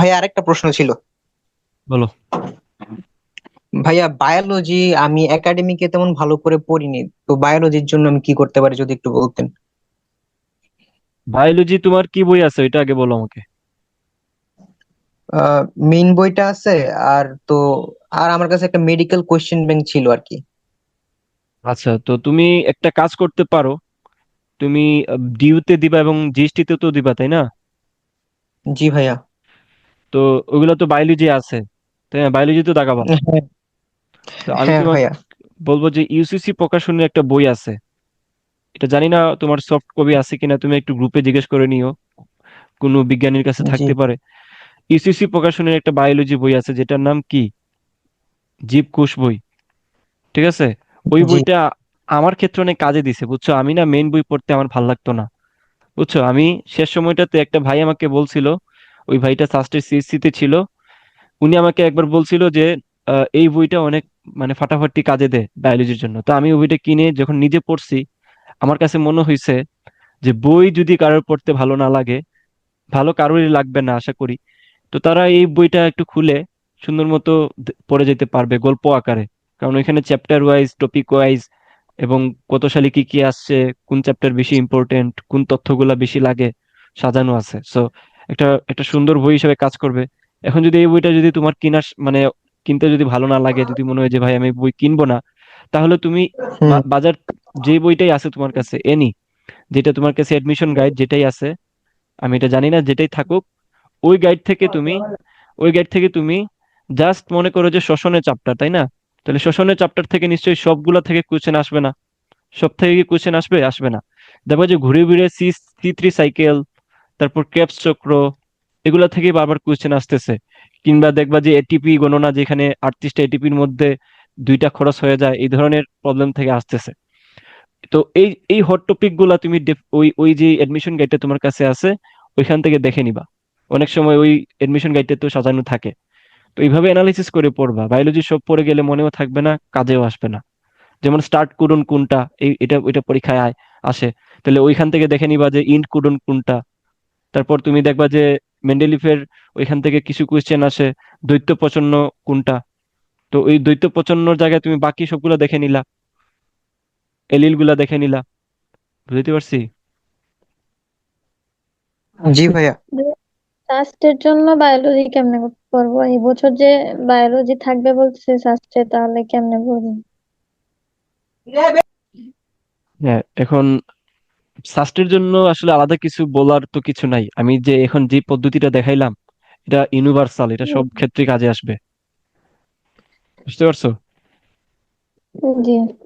ভাইয়া আরেকটা প্রশ্ন ছিল। বলো। ভাইয়া বায়োলজি আমি একাডেমিকে তেমন ভালো করে পড়িনি তো বায়োলজির জন্য আমি কি করতে পারি যদি একটু বলতেন? বায়োলজি তোমার কি বই আছে? ওইটা আগে বলো আমাকে। মেইন বইটা আছে আর তো আর আমার কাছে একটা মেডিকেল কোশ্চেন ব্যাংক ছিল আর কি। আচ্ছা তো তুমি একটা কাজ করতে পারো। তুমি ডিউতে দিবা এবং জিএসটিতে তো দিবা তাই না? জি ভাইয়া। তো ওইগুলো তো বায়োলজি আছে তাই না? বায়োলজি তো দাগাবা হ্যাঁ। তো আমি হ্যাঁ তোমাকে ভাইয়া। বলব যে ইউসিসি প্রকাশনের একটা বই আছে। এটা জানি না তোমার সফট কপি আছে কিনা তুমি একটু গ্রুপে জিজ্ঞেস করে নিও। কোনো বিজ্ঞানীর কাছে জি। থাকতে পারে। ইউসিসি প্রকাশনের একটা বায়োলজি বই আছে যেটার নাম কি? জীবকোষ বই। ঠিক আছে? ওই জি। বইটা আমার ক্ষেত্রে অনেক কাজে দিছে বুঝছ? আমি না মেইন বই পড়তে আমার ভালো লাগতো না। বুঝছ? আমি শেষ সময়টাতে একটা ভাই আমাকে বলছিল ওই ভাইটা সাস্টের সিএসসি তে ছিল। উনি আমাকে একবার বলছিল যে এই বইটা অনেক মানে ফাটাফাটি কাজে দেয় বায়োলজির জন্য। তো আমি ওই বইটা কিনে যখন নিজে পড়ছি, আমার কাছে মনে হয়েছে যে বই যদি কারোর পড়তে ভালো না লাগে, ভালো কারোরই লাগবে না আশা করি। তো তারা এই বইটা একটু খুলে সুন্দর মতো পড়ে যেতে পারবে গল্প আকারে। কারণ এখানে চ্যাপ্টার ওয়াইজ টপিক ওয়াইজ এবং কত সালে কি কি আসছে, কোন চ্যাপ্টার বেশি ইম্পর্টেন্ট কোন তথ্যগুলা বেশি লাগে, সাজানো আছে। সো একটা একটা সুন্দর বই হিসেবে কাজ করবে। এখন যদি এই বইটা যদি তোমার কিনার মানে কিনতে যদি ভালো না লাগে যদি মনে হয় যে ভাই আমি বই কিনবো না তাহলে তুমি বাজার যে বইটাই আছে তোমার কাছে এনি যেটা তোমার কাছে এডমিশন গাইড যেটাই আছে আমি এটা জানি না যেটাই থাকুক ওই গাইড থেকে তুমি ওই গাইড থেকে তুমি জাস্ট মনে করো যে শ্বসনের চ্যাপ্টার তাই না? তাহলে শ্বসনের চ্যাপ্টার থেকে নিশ্চয়ই সবগুলা থেকে কোশ্চেন আসবে না। সব থেকে কি কোশ্চেন আসবে? আসবে না। দেখো যে ঘুরে ঘুরে সি সি থ্রি সাইকেল তারপর ক্রেবস চক্র, এগুলা থেকে বারবার কোশ্চেন আসতেছে। কিংবা দেখবা যে এটিপি গণনা যেখানে আটত্রিশটা এটিপির মধ্যে দুইটা খরচ হয়ে যায়, এই ধরনের প্রবলেম থেকে আসতেছে। তো এই এই হট টপিকগুলা তুমি ওই ওই যে এডমিশন গাইডটা তোমার কাছে আছে, ওইখান থেকে দেখে নিবা। অনেক সময় ওই এডমিশন গাইডটা তো সাজানো থাকে। তো এইভাবে অ্যানালিসিস করে পড়বা। বায়োলজি সব পড়ে গেলে মনেও থাকবে না, কাজেও আসবে না। যেমন স্টার্ট কোডন কোনটা, এই, এটা এটা পরীক্ষায় আসে। তাহলে ওইখান থেকে দেখে নিবা যে ইন্ট কোডন কোনটা। তারপর তুমি দেখবা যে মেন্ডেলিফের ওইখান থেকে কিছু কোয়েশ্চেন আসে দ্বৈত প্রচন্ন কোনটা? তো ওই দ্বৈত প্রচন্নর জায়গায় তুমি বাকি সবগুলো দেখে নিলা। এলিলগুলা দেখে নিলা। বুঝতে পারছি? জি ভাইয়া। সাস্টের জন্য বায়োলজি কেমনে করব? এই বছর যে বায়োলজি থাকবে বলছে সাস্টে তাহলে কেমনে করব? হ্যাঁ এখন সাস্টের জন্য আসলে আলাদা কিছু বলার তো কিছু নাই। আমি যে এখন যে পদ্ধতিটা দেখাইলাম এটা ইউনিভার্সাল এটা সব ক্ষেত্রে কাজে আসবে। বুঝতে পারছ? জি।